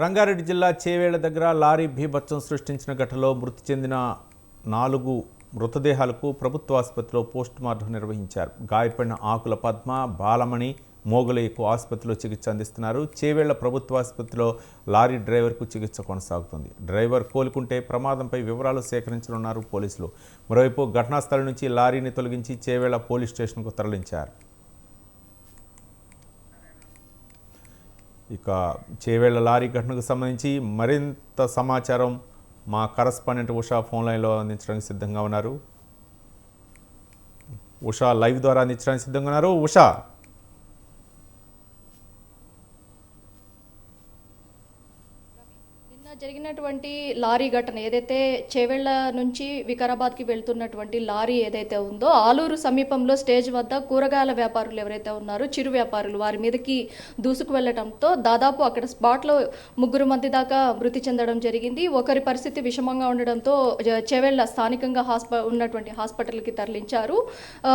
రంగారెడ్డి జిల్లా చేవేళ్ళ దగ్గర లారీ భీభత్సం సృష్టించిన ఘటనలో మృతి చెందిన నాలుగు మృతదేహాలకు ప్రభుత్వ ఆసుపత్రిలో పోస్ట్ మార్టం నిర్వహించారు. గాయపడిన ఆకుల పద్మ బాలమణి మోగులయ్యకు ఆసుపత్రిలో చికిత్స అందిస్తున్నారు. చేవేళ్ళ ప్రభుత్వ ఆసుపత్రిలో లారీ డ్రైవర్కు చికిత్స కొనసాగుతుంది. డ్రైవర్ కోలుకుంటే ప్రమాదంపై వివరాలు సేకరించనున్నారు పోలీసులు. మరోవైపు ఘటనా స్థలం నుంచి లారీని తొలగించి చేవేళ్ళ పోలీస్ స్టేషన్కు తరలించారు. ఇక చేవేళ్ళ లారీ ఘటనకు సంబంధించి మరింత సమాచారం మా కరస్పాండెంట్ ఉషా ఫోన్ లైన్లో అందించడానికి సిద్ధంగా ఉన్నారు. ఉషా లైవ్ ద్వారా అందించడానికి సిద్ధంగా ఉన్నారు. ఉషా! జరిగినటువంటి లారీ ఘటన ఏదైతే చేవెళ్ళ నుంచి వికారాబాద్కి వెళ్తున్నటువంటి లారీ ఏదైతే ఉందో ఆలూరు సమీపంలో స్టేజ్ వద్ద కూరగాయల వ్యాపారులు ఎవరైతే ఉన్నారో చిరు వ్యాపారులు వారి మీదకి దూసుకు వెళ్ళడంతో దాదాపు అక్కడ స్పాట్లో ముగ్గురు మంది దాకా మృతి చెందడం జరిగింది. ఒకరి పరిస్థితి విషమంగా ఉండడంతో జ- చేవెళ్ళ స్థానికంగా హాస్ప ఉన్నటువంటి హాస్పిటల్కి తరలించారు.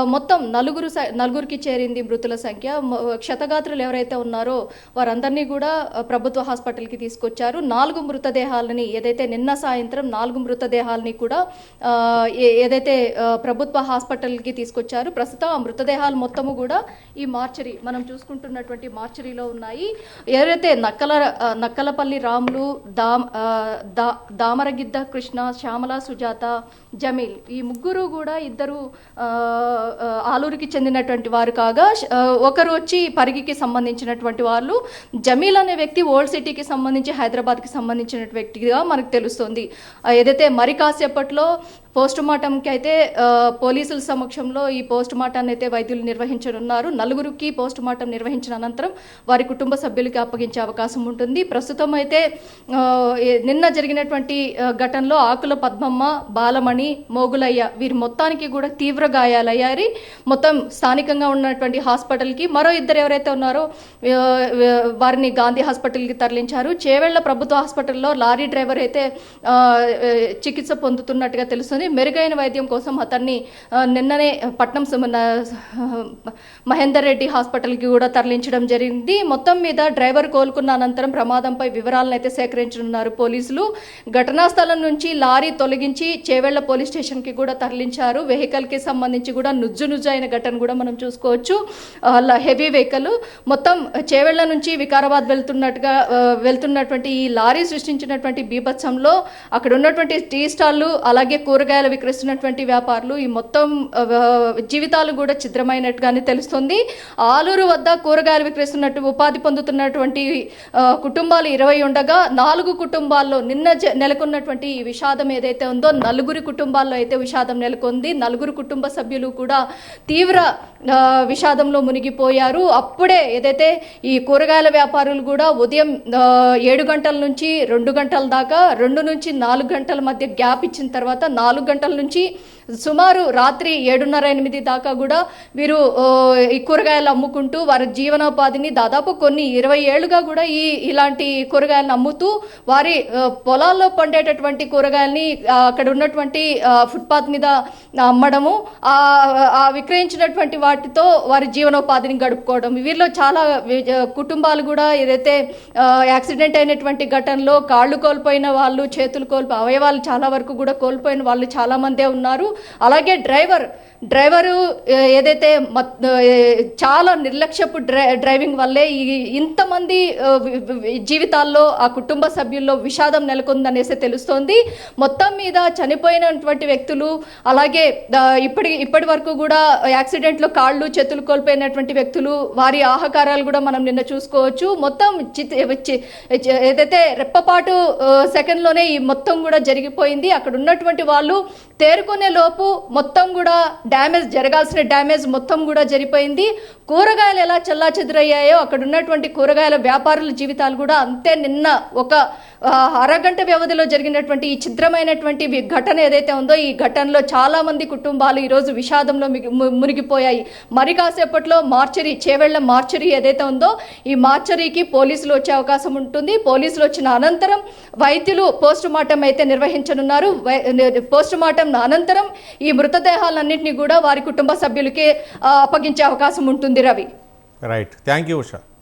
మొత్తం నలుగురు నలుగురికి చేరింది మృతుల సంఖ్య. క్షతగాత్రులు ఎవరైతే ఉన్నారో వారందరినీ కూడా ప్రభుత్వ హాస్పిటల్కి తీసుకొచ్చారు. నాలుగు మృత మృతదేహాలని ఏదైతే నిన్న సాయంత్రం నాలుగు మృతదేహాలని కూడా ఏ- ఏదైతే ప్రభుత్వ హాస్పిటల్కి తీసుకొచ్చారు ప్రస్తుతం ఆ మృతదేహాలు మొత్తము కూడా ఈ మార్చరీ మనం చూసుకుంటున్నటువంటి మార్చరీలో ఉన్నాయి. ఎవరైతే నక్కల నక్కలపల్లి రాములు దామ్ దా దామరగిద్ద కృష్ణ శ్యామల సుజాత జమీల్ ఈ ముగ్గురు కూడా ఇద్దరు ఆలూరుకి చెందినటువంటి వారు కాగా ఒకరు వచ్చి పరిగికి సంబంధించినటువంటి వాళ్ళు జమీల్ అనే వ్యక్తి ఓల్డ్ సిటీకి సంబంధించి హైదరాబాద్కి సంబంధించిన వ్యక్తిగా మనకు తెలుస్తుంది. ఏదైతే మరి కాసేపట్లో పోస్ట్ మార్టంకి అయితే పోలీసుల సమక్షంలో ఈ పోస్ట్ మార్టాన్ని అయితే వైద్యులు నిర్వహించనున్నారు. నలుగురికి పోస్ట్ మార్టం నిర్వహించిన అనంతరం వారి కుటుంబ సభ్యులకి అప్పగించే అవకాశం ఉంటుంది. ప్రస్తుతం అయితే నిన్న జరిగినటువంటి ఘటనలో ఆకుల పద్మమ్మ బాలమణి మోగులయ్య వీరి మొత్తానికి కూడా తీవ్ర గాయాలయ్యారి. మొత్తం స్థానికంగా ఉన్నటువంటి హాస్పిటల్కి మరో ఇద్దరు ఎవరైతే ఉన్నారో వారిని గాంధీ హాస్పిటల్కి తరలించారు. చేవెళ్ళ ప్రభుత్వ హాస్పిటల్లో లారీ డ్రైవర్ అయితే చికిత్స పొందుతున్నట్టుగా తెలుస్తుంది. మెరుగైన వైద్యం కోసం అతన్ని నిన్ననే పట్నం సుమ- మహేందర్ రెడ్డి హాస్పిటల్కి కూడా తరలించడం జరిగింది. మొత్తం మీద డ్రైవర్ కోలుకున్న అనంతరం ప్రమాదంపై వివరాలను అయితే సేకరించనున్నారు పోలీసులు. ఘటనా స్థలం నుంచి లారీ తొలగించి చేవెళ్ళ పోలీస్ స్టేషన్కి కూడా తరలించారు. వెహికల్కి సంబంధించి కూడా నుజ్జు నుజ్జు అయిన ఘటన కూడా మనం చూసుకోవచ్చు. Heavy vehicle. మొత్తం చేవెళ్ళ నుంచి వికారాబాద్ వెళ్తున్నట్టుగా వెళ్తున్నటువంటి ఈ లారీ సృష్టించినటువంటి బీభత్సంలో అక్కడ ఉన్నటువంటి టీ స్టాళ్ళు అలాగే కూరగాయలు కూరగాయలు విక్రయిస్తున్నటువంటి వ్యాపారులు ఈ మొత్తం జీవితాలు కూడా ఛిద్రమైనట్టుగానే తెలుస్తుంది. ఆలూరు వద్ద కూరగాయలు విక్రయిస్తున్నట్టు ఉపాధి పొందుతున్నటువంటి కుటుంబాలు ఇరవై ఉండగా నాలుగు కుటుంబాల్లో నిన్న జ- నెలకొన్నటువంటి ఈ విషాదం ఏదైతే ఉందో నలుగురి కుటుంబాల్లో అయితే విషాదం నెలకొంది. నలుగురు కుటుంబ సభ్యులు కూడా తీవ్ర విషాదంలో మునిగిపోయారు. అప్పుడే ఏదైతే ఈ కూరగాయల వ్యాపారులు కూడా ఉదయం ఏడు గంటల నుంచి రెండు గంటల దాకా రెండు నుంచి నాలుగు గంటల మధ్య గ్యాప్ ఇచ్చిన తర్వాత నాలుగు గంటల నుంచి సుమారు రాత్రి ఏడున్నర ఎనిమిది దాకా కూడా వీరు ఈ కూరగాయలు అమ్ముకుంటూ వారి జీవనోపాధిని దాదాపు కొన్ని ఇరవై ఏళ్ళుగా కూడా ఈ ఇలాంటి కూరగాయలను అమ్ముతూ వారి పొలాల్లో పండేటటువంటి కూరగాయల్ని అక్కడ ఉన్నటువంటి ఫుట్పాత్ మీద అమ్మడము ఆ విక్రయించినటువంటి వాటితో వారి జీవనోపాధిని గడుపుకోవడం. వీరిలో చాలా కుటుంబాలు కూడా ఏదైతే యాక్సిడెంట్ అయినటువంటి ఘటనలో కాళ్ళు కోల్పోయిన వాళ్ళు చేతులు కోల్పో అవయవాలు చాలా వరకు కూడా కోల్పోయిన వాళ్ళు చాలామందే ఉన్నారు. అలాగే డ్రైవర్ డ్రైవరు ఏదైతే చాలా నిర్లక్ష్యపు డ్రై డ్రైవింగ్ వల్లే ఈ ఇంతమంది జీవితాల్లో ఆ కుటుంబ సభ్యుల్లో విషాదం నెలకొందనేసి తెలుస్తోంది. మొత్తం మీద చనిపోయినటువంటి వ్యక్తులు అలాగే ఇప్పటి ఇప్పటి వరకు కూడా యాక్సిడెంట్లో కాళ్ళు చేతులు కోల్పోయినటువంటి వ్యక్తులు వారి ఆహాకారాలు కూడా మనం నిన్న చూసుకోవచ్చు. మొత్తం చిత్ ఏదైతే రెప్పపాటు సెకండ్లోనే ఈ మొత్తం కూడా జరిగిపోయింది. అక్కడ ఉన్నటువంటి వాళ్ళు తేరుకునే లోపు మొత్తం కూడా డ్యామేజ్ జరగాల్సిన డ్యామేజ్ మొత్తం కూడా జరిపోయింది. కూరగాయలు ఎలా చెల్లా చెదురయ్యాయో అక్కడ ఉన్నటువంటి కూరగాయల వ్యాపారుల జీవితాలు కూడా అంతే నిన్న ఒక అరగంట వ్యవధిలో జరిగినటువంటి ఈ ఛిద్రమైనటువంటి ఘటన ఏదైతే ఉందో ఈ ఘటనలో చాలా మంది కుటుంబాలు ఈరోజు విషాదంలో మునిగిపోయాయి. మరి కాసేపట్లో మార్చరీ చేవెళ్ళ మార్చరీ ఏదైతే ఉందో ఈ మార్చరీకి పోలీసులు వచ్చే అవకాశం ఉంటుంది. పోలీసులు వచ్చిన అనంతరం వైద్యులు పోస్ట్ మార్టం అయితే నిర్వహించనున్నారు. పోస్ట్ మార్టం అనంతరం ఈ మృతదేహాలన్నింటినీ కూడా వారి కుటుంబ సభ్యులకే అప్పగించే అవకాశం ఉంటుంది Ravi. Right thank you Usha